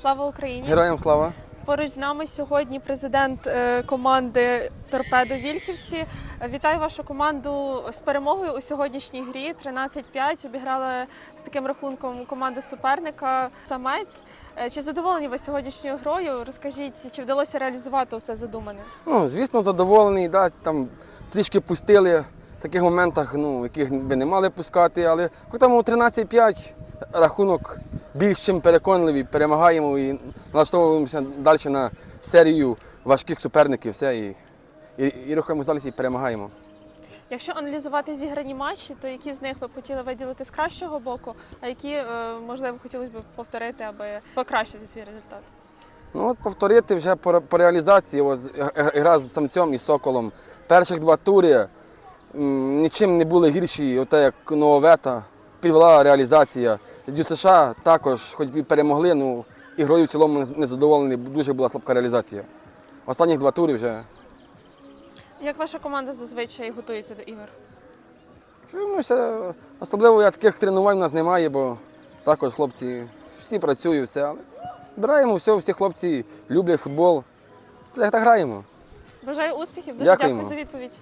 Слава Україні! Героям слава! Поруч з нами сьогодні президент е, команди Торпедо Вільхівці. Вітаю вашу команду з перемогою у сьогоднішній грі. 13-5 обіграли з таким рахунком команду суперника Самець. Е, Чи задоволені ви сьогоднішньою грою? Розкажіть, чи вдалося реалізувати усе задумане? Ну, звісно, задоволений, да, там трішки пустили в таких моментах, ну, яких би не мали пускати, але при тому 13-5 рахунок більш чим переконливий, перемагаємо і налаштовуємося далі на серію важких суперників. Все, і, і, і рухаємося далі і перемагаємо. Якщо аналізувати зіграні матчі, то які з них ви б хотіли виділити з кращого боку, а які е, можливо хотілося б повторити, аби покращити свій результат? Ну от повторити вже по, по реалізації, ось, г- г- гра з самцем і соколом. Перших два тури м, нічим не були гірші, оте як Нововета, підвела реалізація. З США також, хоч і перемогли, ну ігрою в цілому не- не задоволені, дуже була слабка реалізація. Останніх два тури вже Як ваша команда зазвичай готується до ігор? чуємося. Особливо я таких тренувань у нас немає, бо також хлопці всі працюють, все. Але граємо все, всі хлопці люблять футбол. Так граємо. Бажаю успіхів, дуже дякую за відповідь.